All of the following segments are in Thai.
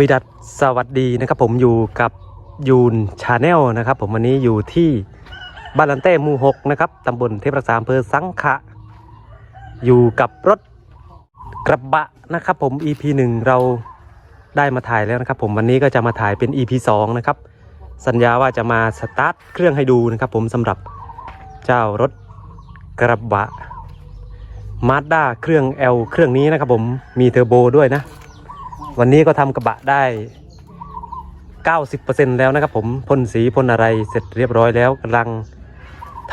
วีดัสสวัสดีนะครับผมอยู่กับยูนชาแนลนะครับผมวันนี้อยู่ที่บ้านลันเต้หมู่หกนะครับตำบลเทพรักษาอำเภอสังขะ อยู่กับรถกระบะนะครับผม EP หนึ่งเราได้มาถ่ายแล้วนะครับผมวันนี้ก็จะมาถ่ายเป็น EP สองนะครับ สัญญาว่าจะมาสตาร์ทเครื่องให้ดูนะครับผมสำหรับเจ้ารถกระบะมาด้าเครื่อง L เครื่องนี้นะครับผมมีเทอร์โบด้วยนะ วันนี้ก็ทำกระบะได้ 90%แล้วนะครับผมพ่นสีพ่นอะไรเสร็จเรียบร้อยแล้วกำลัง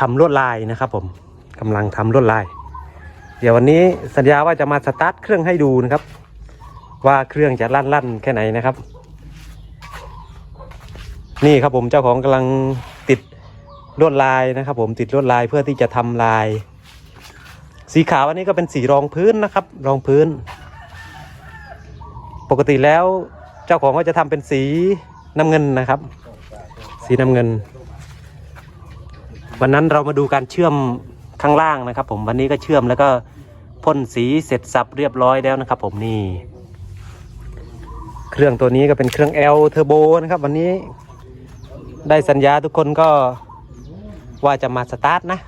ทำลวดลายนะครับผมกำลังทำลวดลาย เดี๋ยววันนี้สัญญาว่าจะมาสตาร์ทเครื่องให้ดูนะครับ ว่าเครื่องจะลั่นลั่นแค่ไหนนะครับ นี่ครับผมเจ้าของกำลังติดลวดลายนะครับ ผมติดลวดลายเพื่อที่จะทำลาย สีขาวอันนี้ก็เป็นสีรองพื้นนะครับ รองพื้น ปกติแล้วเจ้าของก็จะทำเป็นสีน้ำเงินนะครับ สีน้ำเงิน วันนั้นเรามาดูการเชื่อมข้างล่างนะครับ ผมวันนี้ก็เชื่อมแล้วก็พ่นสีเสร็จสับเรียบร้อยแล้วนะครับ ผมนี่ เครื่องตัวนี้ก็เป็นเครื่อง L Turbo นะครับ วันนี้ได้สัญญาทุกคนก็ว่าจะมาสตาร์ทนะ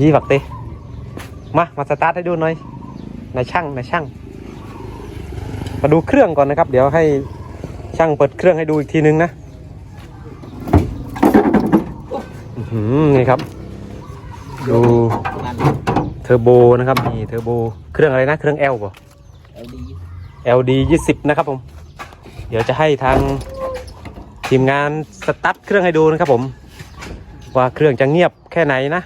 ยี่ฝักเต มา มาสตาร์ทให้ดูหน่อยนายช่างนายช่าง มาดูเครื่องก่อนนะครับ เดี๋ยวให้ช่างเปิดเครื่องให้ดูอีกทีนึงนะอื้อหือนี่ครับ ดูเทอร์โบนะครับนี่เทอร์โบเครื่องอะไรนะ เครื่อง L ป่ะ LD 20 นะครับผม เดี๋ยวจะให้ทางทีมงานสตาร์ทเครื่องให้ดูนะครับผม ว่าเครื่องจะเงียบแค่ไหนนะ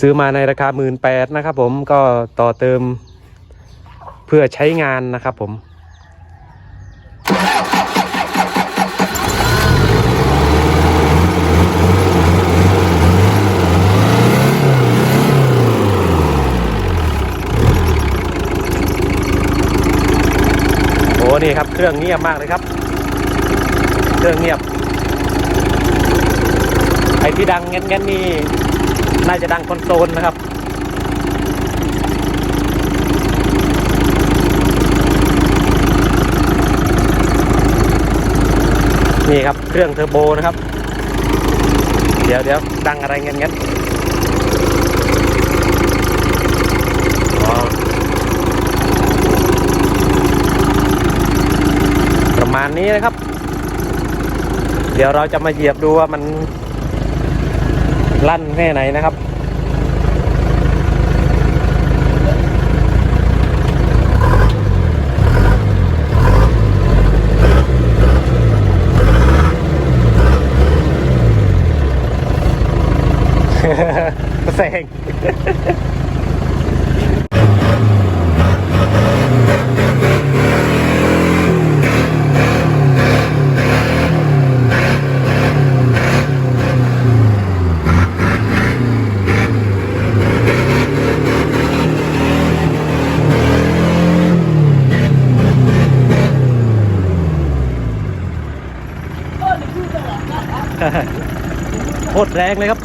ซื้อมาในราคา1 8ื่นแปดนะครับผมก็ต่อเติมเพื่อใช้งานนะครับผมโอ้นี่ครับ เครื่องเงียบมากเลยครับ เครื่องเงียบ ไอที่ดังเงี้ยๆนี่ น่าจะดังคอนโซลนะครับนี่ครับ เครื่องเทอร์โบนะครับ เดี๋ยวเดี๋ยวดังอะไรเงี้ยเงี้ยประมาณนี้นะครับ เดี๋ยวเราจะมาเหยียบดูว่ามัน ลั่นแค่ไหนนะครับ แซง โคตรแรงเลยครับ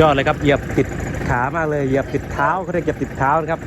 ยอดเลยครับเหยียบติดขามากเลยเหยียบติดเท้าเขาเรียกเหยียบติดเท้านะครับ